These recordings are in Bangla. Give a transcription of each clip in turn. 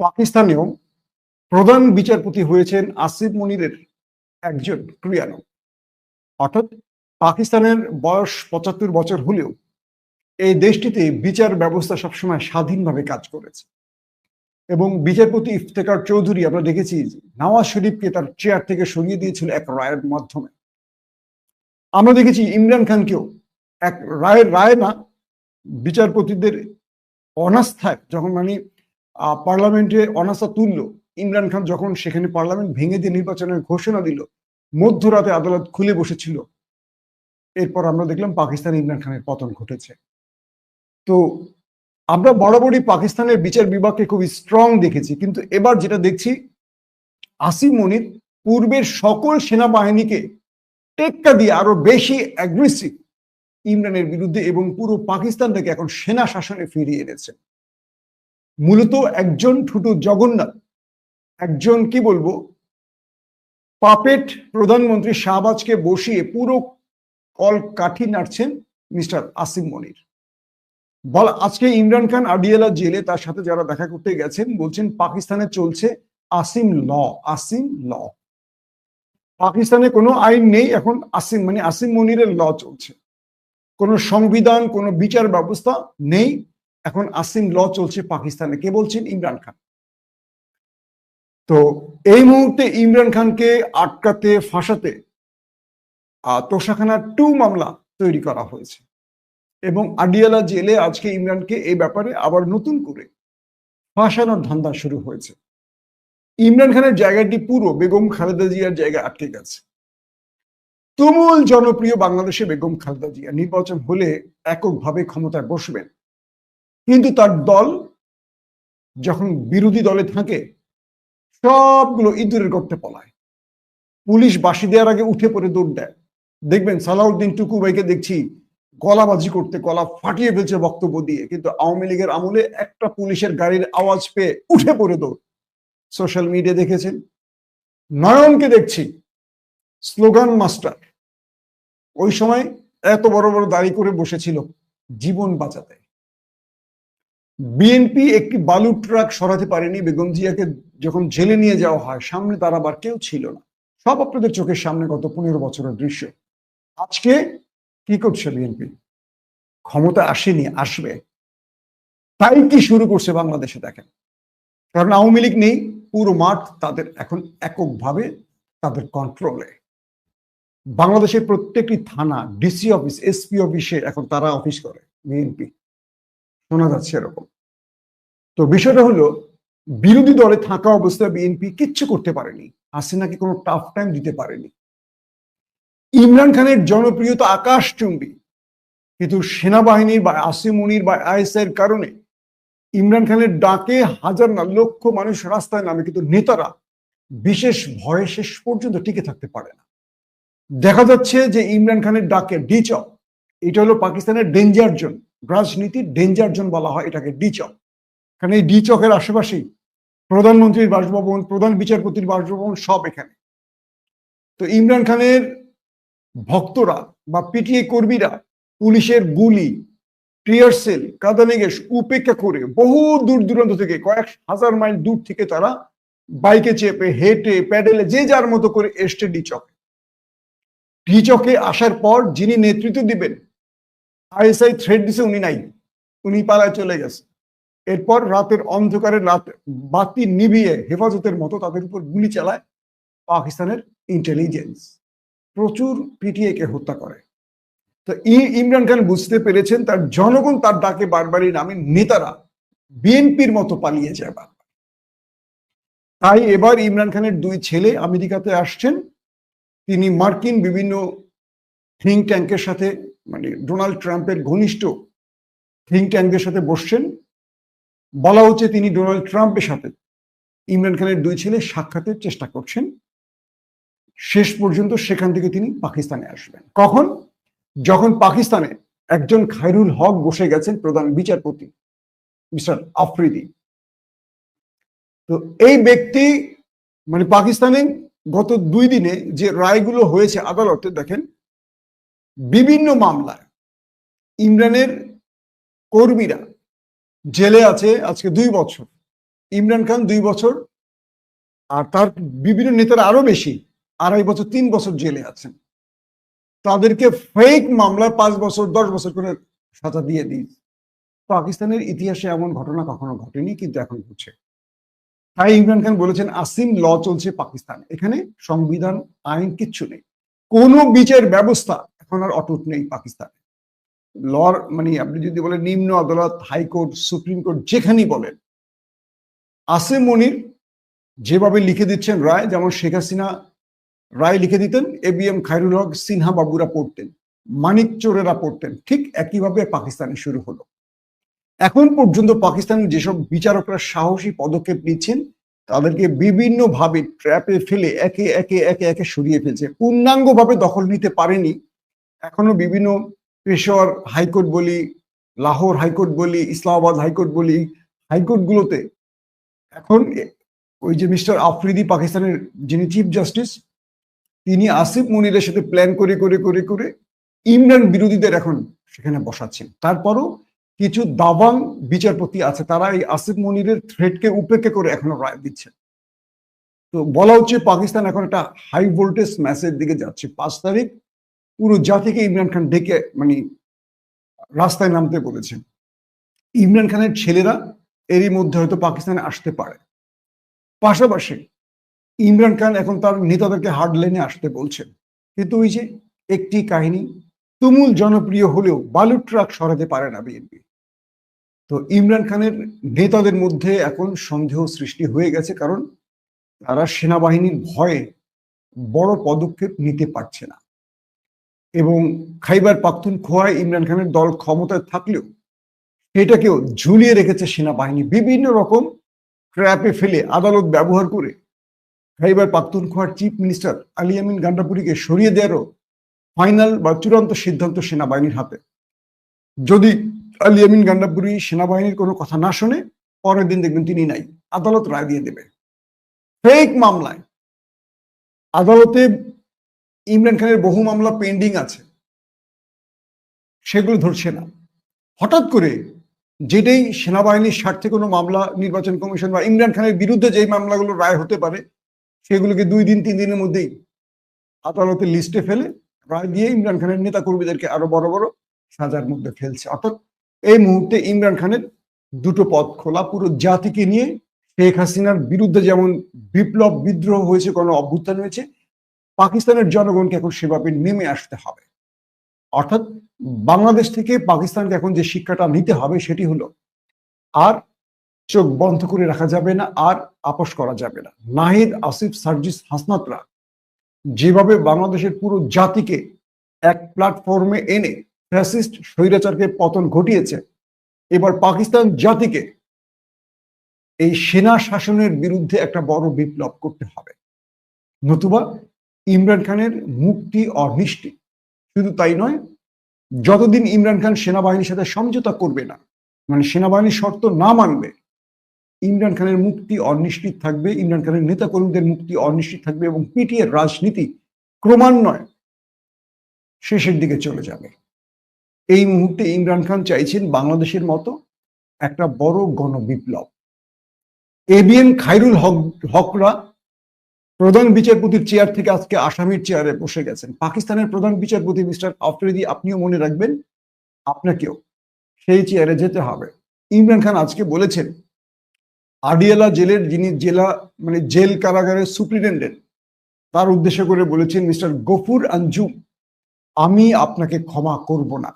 পাকিস্তানেও প্রধান বিচারপতি হয়েছেন আসিফ মনিরের একজন ক্রিয়ানক অর্থাৎ পাকিস্তানের বয়স পঁচাত্তর বছর হলেও এই দেশটিতে বিচার ব্যবস্থা সবসময় স্বাধীনভাবে কাজ করেছে। এবং বিচারপতি ইফতেকার চৌধুরী আমরা দেখেছি নওয়াজ শরীফকে তার চেয়ার থেকে সরিয়ে দিয়েছিল এক রায়ের মাধ্যমে। আমরা দেখেছি ইমরান খানকেও এক রায়ের রায় না, বিচারপতিদের অনাস্থায় যখন মানে পার্লামেন্টে অনাস্থা তুলল। ইমরান খান যখন সেখানে পার্লামেন্ট ভেঙে দিয়ে নির্বাচনের ঘোষণা দিল, মধ্যরাতে আদালত খুলে বসেছিল। এরপর আমরা দেখলাম পাকিস্তান ইমরান খানের পতন ঘটেছে। তো আমরা বরাবরই পাকিস্তানের বিচার বিভাগকে খুবই স্ট্রং দেখেছি, কিন্তু এবার যেটা দেখছি আসিম মনির পূর্বের সকল সেনাবাহিনীকে টেক্কা দিয়ে আরও বেশি অ্যাগ্রেসিভ ইমরানের বিরুদ্ধে এবং পুরো পাকিস্তানটাকে এখন সেনা শাসনে ফিরিয়ে এনেছে। মূলত একজন ঠুটু জগন্নাথ, একজন কি বলব, পাপেট প্রধানমন্ত্রী শাহবাজকে বসিয়ে পুরো কল কাঠি নাড়ছেন মিস্টার আসিম মনির। বল, আজকে ইমরান খান আডিয়ালা জেলে তার সাথে যারা দেখা করতে গেছেন বলছেন পাকিস্তানে চলছে আসিম ল আসিম ল। পাকিস্তানে কোনো আইন নেই, এখন আসিম মানে আসিম মনিরের ল চলছে। কোনো সংবিধান, কোনো বিচার ব্যবস্থা নেই এখন আসিম ল চলছে পাকিস্তানে। কে বলছেন? ইমরান খান। তো এই মুহূর্তে ইমরান খানকে আটকাতে ফাঁসাতে আহ, তোষাখানা টু মামলা তৈরি করা হয়েছে। এবং আডিয়ালা জেলে আজকে ইমরানকে এই ব্যাপারে আবার নতুন করে ফাঁসানোর ধান্দা শুরু হয়েছে। ইমরান খানের জায়গাটি পুরো বেগম খালেদা জিয়ার জায়গা আটকে গেছে। তুমুল জনপ্রিয় বাংলাদেশে বেগম খালেদা জিয়া নির্বাচন হলে এককভাবে ক্ষমতায় বসবেন। কিন্তু তার দল যখন বিরোধী দলে থাকে, সবগুলো ইঁদুরের করতে পলায়। পুলিশ বাসি দেওয়ার আগে উঠে পড়ে দৌড় দেয়। দেখবেন সালাউদ্দিন টুকু ভাইকে দেখছি গলাবাজি করতে গলা ফাটিয়ে ফেলছে বক্তব্য দিয়ে, কিন্তু আওয়ামী লীগের আমলে একটা পুলিশের গাড়ির আওয়াজ পেয়ে উঠে পড়ে দৌড়। সোশ্যাল মিডিয়া দেখেছেন। নয়নকে দেখছি। Slogan master. ওই সময় এত বড় বড় দাড়ি করে বসেছিল জীবন বাঁচাতে। বিএনপি একটি বালু ট্রাক সরাতে পারেনি, বেগম জিয়াকে যখন জেলে নিয়ে যাওয়া হয়, সামনে তার আবার কেউ ছিল না। সব আপনাদের চোখের সামনে গত পনেরো বছরের দৃশ্য। আজকে কি করছে বিএনপি? ক্ষমতা আসেনি, আসবে। তাই কি শুরু করছে বাংলাদেশে, দেখেন। কারণ আওয়ামী লীগ নেই, পুরো মাঠ তাদের এখন এককভাবে তাদের কন্ট্রোলে বাংলাদেশের প্রত্যেকটি থানা ডিসি অফিস এসপি অফিসে এখন তারা অফিস করে, বিএনপি। শোনা যাচ্ছে এরকম। তো বিষয়টা হলো, বিরোধী দলে থাকা অবস্থায় বিএনপি কিচ্ছু করতে পারেনি। হাসিনাকে কোনো টাফ টাইম দিতে পারেনি। ইমরান খানের জনপ্রিয়তা আকাশচুম্বী। কিন্তু সেনাবাহিনীর বা আসিমনির বা আইএসআইয়ের কারণে ইমরান খানের ডাকে হাজার না, লক্ষ মানুষ রাস্তায় নামে, কিন্তু নেতারা বিশেষ ভয়ে শেষ পর্যন্ত টিকে থাকতে পারে না। দেখা যাচ্ছে যে ইমরান খানের ডাকে ডিচক এটা হলো পাকিস্তানের ডেঞ্জার জোন রাজনীতির ডেঞ্জার জোন বলা হয় এটাকে ডিচক কারণ এই ডিচকের আশেপাশেই প্রধানমন্ত্রীর বাসভবন, প্রধান বিচারপতির বাসভবন সব এখানে। তো ইমরান খানের ভক্তরা বা পিটিএ কর্মীরা, পুলিশের গুলি টিয়ার সেল কাদানিগেশ উপেক্ষা করে বহু দূর দূরান্ত থেকে কয়েক হাজার মাইল দূর থেকে তারা বাইকে চেপে, হেঁটে, প্যাডেলে যে যার মতো করে এসছে ডিচকে ডিচকে আসার পর যিনি নেতৃত্ব দিবেন আইএসআই থ্রেড দিছে, উনি নাই। উনি পালায় চলে গেছে। এরপর রাতের অন্ধকারে রাত বাতি নিভিয়ে হেফাজতের মতো তাদের উপর গুলি চালায় পাকিস্তানের ইন্টেলিজেন্স প্রচুর পিটিএ কে হত্যা করে। তো ইমরান খান বুঝতে পেরেছেন, তার জনগণ তার ডাকে বারবারই নামে, নেতারা বিএনপির মতো পালিয়ে যায় বারবার। তাই এবার ইমরান খানের দুই ছেলে আমেরিকাতে আসছেন। তিনি মার্কিন বিভিন্ন থিঙ্ক ট্যাঙ্কের সাথে মানে ডোনাল্ড ট্রাম্পের ঘনিষ্ঠ থিঙ্ক ট্যাঙ্কের সাথে বসছেন। বলা হচ্ছে তিনি ডোনাল্ড ট্রাম্পের সাথে ইমরান খানের দুই ছেলে সাক্ষাতের চেষ্টা করছেন। শেষ পর্যন্ত সেখান থেকে তিনি পাকিস্তানে আসবেন। কখন? যখন পাকিস্তানে একজন খায়রুল হক বসে গেছেন প্রধান বিচারপতি, মিস্টার আফ্রিদি। তো এই ব্যক্তি মানে পাকিস্তানে গত দুই দিনে যে রায়গুলো হয়েছে আদালতে, দেখেন বিভিন্ন মামলায়। ইমরানের কর্মীরা জেলে আছে আজকে দুই বছর। ইমরান খান দুই বছর আর তার বিভিন্ন নেতারা আরও বেশি, আড়াই বছর, তিন বছর জেলে আছেন। তাদেরকে ফেক মামলায় পাঁচ বছর, দশ বছর করে সাজা দিয়ে দিই পাকিস্তানের ইতিহাসে এমন ঘটনা কখনো ঘটেনি, কিন্তু এখন ঘটছে। তাই ইমরান খান বলেছেন, আসিম ল চলছে পাকিস্তান। এখানে সংবিধান, আইন কিচ্ছু নেই। কোনো বিচার ব্যবস্থা এখন আর অটুট নেই পাকিস্তানে। লর মানে আপনি যদি বলেন নিম্ন আদালত, হাইকোর্ট, সুপ্রিম কোর্ট, যেখানেই বলেন, আসিম মনির যেভাবে লিখে দিচ্ছেন রায়, যেমন শেখ হাসিনা রায় লিখে দিতেন, A B M Khairul Haque, Sinha বাবুরা পড়তেন, মানিক চোরেরা পড়তেন, ঠিক একইভাবে পাকিস্তানে শুরু হলো। এখন পর্যন্ত পাকিস্তানের যেসব বিচারকরা সাহসী পদক্ষেপ নিচ্ছেন, তাদেরকে বিভিন্নভাবে ট্র্যাপে ফেলে একে একে একে একে সরিয়ে ফেলছে। পূর্ণাঙ্গভাবে দখল নিতে পারেনি এখনও বিভিন্ন পেশোয়ার হাইকোর্ট বলি, লাহোর হাইকোর্ট বলি, ইসলামাবাদ হাইকোর্ট বলি, হাইকোর্টগুলোতে এখন ওই যে মিস্টার আফ্রিদি পাকিস্তানের যিনি চিফ জাস্টিস তিনি আসিফ মনিরের সাথে প্ল্যান করে করে করে করে ইমরান বিরোধীদের এখন সেখানে বসাচ্ছেন। তারপরও কিছু দাবাং বিচারপতি আছে, তারা এই আসিফ মনিরের থ্রেটকে উপেক্ষা করে এখনও রায় দিচ্ছে তো বলা হচ্ছে পাকিস্তান এখন একটা হাই ভোল্টেজ ম্যাচের দিকে যাচ্ছে। পাঁচ তারিখ পুরো জাতিকে ইমরান খান ডেকে মানে রাস্তায় নামতে বলেছেন। ইমরান খানের ছেলেরা এরই মধ্যে হয়তো পাকিস্তানে আসতে পারে। পাশাপাশি ইমরান খান এখন তার নেতাদেরকে হার্ড লাইনে আসতে বলছেন। কিন্তু ওই যে একটি কাহিনী, তুমুল জনপ্রিয় হলেও বালুর ট্রাক সরাতে পারে না বিএনপি। তো ইমরান খানের নেতাদের মধ্যে এখন সন্দেহ সৃষ্টি হয়ে গেছে কারণ তারা সেনাবাহিনীর ভয়ে বড় পদক্ষেপ নিতে পারছে না। এবং খাইবার পাখতুন খোয়ায় ইমরান খানের দল ক্ষমতায় থাকলেও এটাকেও ঝুলিয়ে রেখেছে সেনাবাহিনী। বিভিন্ন রকম ট্র্যাপে ফেলে আদালত ব্যবহার করে খাইবার পাখতুনখোয়ার চিফ মিনিস্টার আলী আমিন গান্ডাপুরিকে সরিয়ে দেওয়ারও ফাইনাল বা চূড়ান্ত সিদ্ধান্ত সেনাবাহিনীর হাতে। যদি আলী আমিন গান্ডাপুরি সেনাবাহিনীর কোনো কথা না শোনে, পরের দিন দেখবেন তিনি নাই। আদালত রায় দিয়ে দেবে। ফেক মামলায় আদালতে ইমরান খানের বহু মামলা পেন্ডিং আছে। সেগুলো ধরছে না। হঠাৎ করে যেটাই সেনাবাহিনীর স্বার্থে কোনো মামলা নির্বাচন কমিশন বা ইমরান খানের বিরুদ্ধে যেই মামলাগুলো রায় হতে পারে, সেগুলোকে দুই দিন, তিন দিনের মধ্যেই আদালতের লিস্টে ফেলে রায় দিয়ে ইমরান খানের নেতা কর্মীদেরকে আরও বড় বড় সাজার মধ্যে ফেলছে। অর্থাৎ এই মুহূর্তে ইমরান খানের দুটো পথ খোলা, পুরো জাতিকে নিয়ে শেখ হাসিনার বিরুদ্ধে যেমন বিপ্লব বিদ্রোহ হয়েছে, কোনো অভ্যুত্থান হয়েছে পাকিস্তানের জনগণকে এখন সেভাবে নেমে আসতে হবে। অর্থাৎ বাংলাদেশ থেকে পাকিস্তানকে এখন যে শিক্ষাটা নিতে হবে সেটি হলো, আর চোখ বন্ধ করে রাখা যাবে না, আর আপোষ করা যাবে না। নাহিদ, আসিফ, সার্জিস, হাসনাতরা যেভাবে বাংলাদেশের পুরো জাতিকে এক প্ল্যাটফর্মে এনে ফ্যাসিস্ট স্বৈরাচারকে পতন ঘটিয়েছে, এবার পাকিস্তান জাতিকে এই সেনা শাসনের বিরুদ্ধে একটা বড় বিপ্লব করতে হবে। নতুবা ইমরান খানের মুক্তি অনিশ্চিত শুধু তাই নয়, যতদিন ইমরান খান সেনাবাহিনীর সাথে সমঝোতা করবে না মানে সেনাবাহিনীর শর্ত না মানবে, ইমরান খানের মুক্তি অনিশ্চিত থাকবে, ইমরান খানের নেতা কর্মীদের মুক্তি অনিশ্চিত থাকবে এবং পিটিএর রাজনীতি ক্রমান্বয়ে শেষের দিকে চলে যাবে। এই মুহূর্তে ইমরান খান চাইছেন বাংলাদেশের মতো একটা বড় গণবিপ্লব। এবিএম খাইরুল হক হকরা প্রধান বিচারপতির চেয়ার থেকে আজকে আসামির চেয়ারে বসে গেছেন। পাকিস্তানের প্রধান বিচারপতি মিস্টার আফ্রিদি, আপনিও মনে রাখবেন, আপনাকেও সেই চেয়ারে যেতে হবে। ইমরান খান আজকে বলেছেন আডিয়ালা জেলের যিনি জেলা মানে জেল কারাগারের সুপ্রিটেন্ডেন্ট তার উদ্দেশ্য করে বলেছেন, মিস্টার গফুর আঞ্জুম আমি আপনাকে ক্ষমা করব না।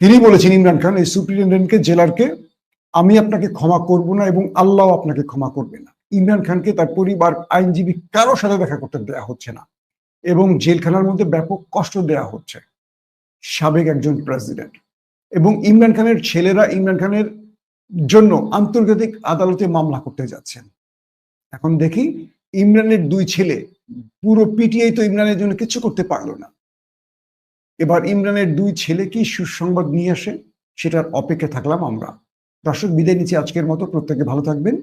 তিনি বলেছেন, ইমরান খান, এই সুপ্রিটেন্ডেন্টকে জেলারকে, আমি আপনাকে ক্ষমা করব না এবং আল্লাহ আপনাকে ক্ষমা করবে না। ইমরান খানকে তার পরিবার আইনজীবী কারোর সাথে দেখা করতে দেয়া হচ্ছে না এবং জেলখানার মধ্যে ব্যাপক কষ্ট দেয়া হচ্ছে সাবেক একজন প্রেসিডেন্ট। এবং ইমরান খানের ছেলেরা ইমরান খানের জন্য আন্তর্জাতিক আদালতে মামলা করতে যাচ্ছেন। এখন দেখি ইমরানের দুই ছেলে পুরো পিটিআই তো ইমরানের জন্য কিছু করতে পারল না। এবার ইমরানের দুই ছেলে কি সুসংবাদ নিয়ে আসে সেটার অপেক্ষা থাকলাম আমরা। দর্শক, বিদায় নিচ্ছি আজকের মতো। প্রত্যেকে ভালো থাকবেন।